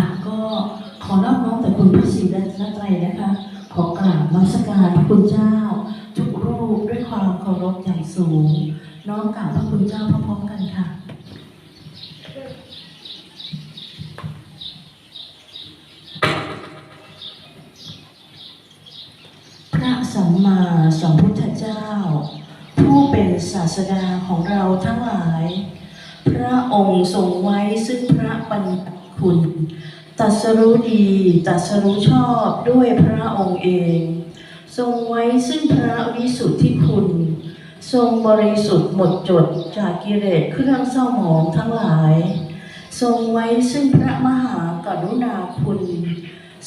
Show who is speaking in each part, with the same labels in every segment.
Speaker 1: ค่ะ ก็ขอนอบน้อมแต่คุณพระศรีรัตนตรนะคะ ขอกราบนมัสการพระคุณเจ้า ทุกรูปด้วยความเคารพอย่างสูง น้อมกราบพระคุณเจ้าพร้อมๆกันค่ะพระสัมมาสัมพุทธเจ้า ผู้เป็นศาสดาของเราทั้งหลาย พระองค์ทรงไว้ซึ่งพระปัญญา คุณตรัสรู้ดีตรัสรู้ชอบด้วยพระองค์เอง ทรงไว้ซึ่งพระวิสุทธิคุณ ทรงบริสุทธิ์หมดจดจากกิเลสเครื่องเศร้าหมองทั้งหลาย ทรงไว้ซึ่งพระมหากรุณาคุณ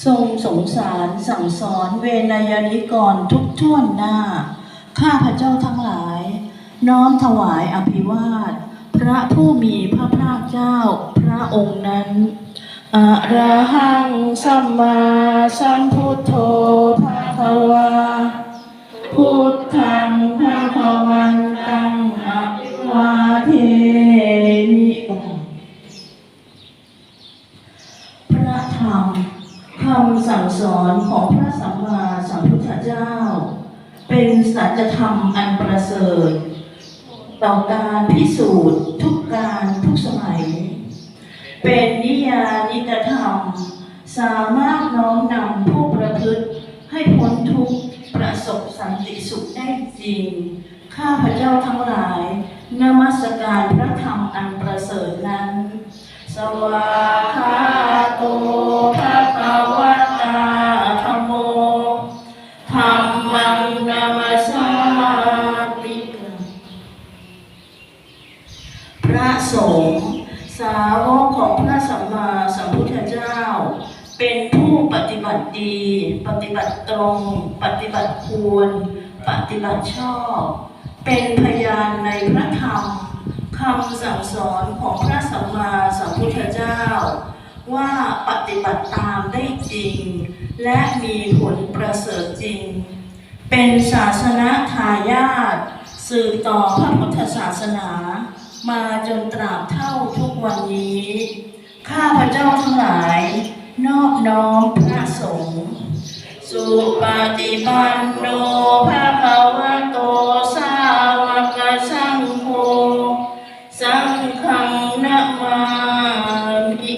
Speaker 1: ทรงสงสารสั่งสอนเวนยนิกรทุกท่วนหน้า ข้าพระเจ้าทั้งหลาย น้อมถวายอภิวาท ระผู้มีพระภาคเจ้าพระองค์นั้นอะระหังสัมมาสัมพุทโธภะคะวาพุทธังภะคะวันตังอะวาเทมิพระธรรมคำสั่งสอนของพระสัมมาสัมพุทธเจ้า เป็นสัจธรรมอันประเสริฐ ต่อการพิสูจน์ทุกการทุกสมัย เป็นนิยานิกธรรม สามารถน้อมนำผู้ประพฤติให้พ้นทุกข์ประสบสันติสุขได้จริง ข้าพเจ้าทั้งหลาย นมัสการพระธรรมอันประเสริฐนั้น สวาคาโต ระสงฆ์สาวกของพระสัมมาสัมพุทธเจ้า เป็นผู้ปฏิบัติดี ปฏิบัติตรง ปฏิบัติควร ปฏิบัติชอบ เป็นพยานในพระธรรมคำสั่งสอนของพระสัมมาสัมพุทธเจ้า ว่าปฏิบัติตามได้จริง และมีผลประเสริฐจริง เป็นศาสนาทายาทสืบต่อพระพุทธศาสนา มาจนตราบเท่าทุกวันนี้ ข้าพเจ้าทั้งหลาย นอบน้อมพระสงฆ์สุปฏิปันโนภะคะวะโตสาวกสังโฆสังฆังนะมามิ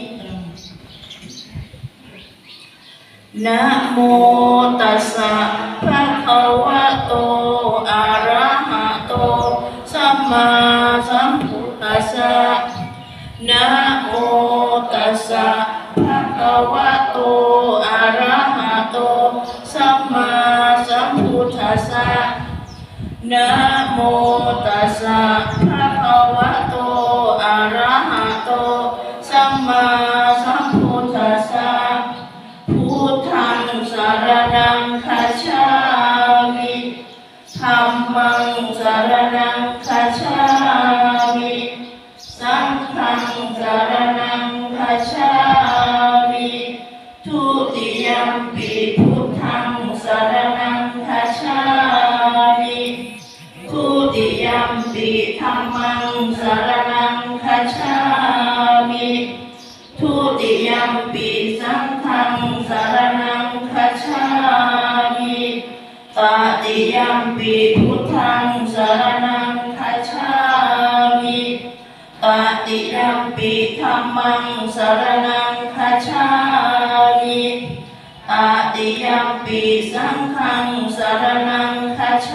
Speaker 1: นะโมตัสสะภะคะวะโตอะระหะโตสัมมา ภะคะวะโต อะระหะโต สัมมาสัมพุทธัสสะ นะโมตัสสะภะคะวะโต อะระหะโต สัมมาสัมพุทธัสสะ พุทธังสารนังคัจฉามิธัมมังสารนัง ติยมปิธัมมังสารนังคัจฉามิทุติยมปีสังฆังสารนังคัจฉามิตติยมปีพุทธังสารนังคัจฉามิตติยมปีธัมมังสารนังคัจฉามิตติยมปีสังฆังสารนังคัจฉา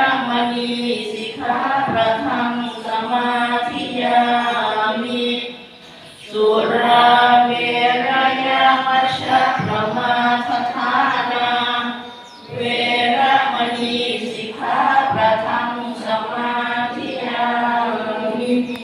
Speaker 1: ระมณีสิกขาประทังสมา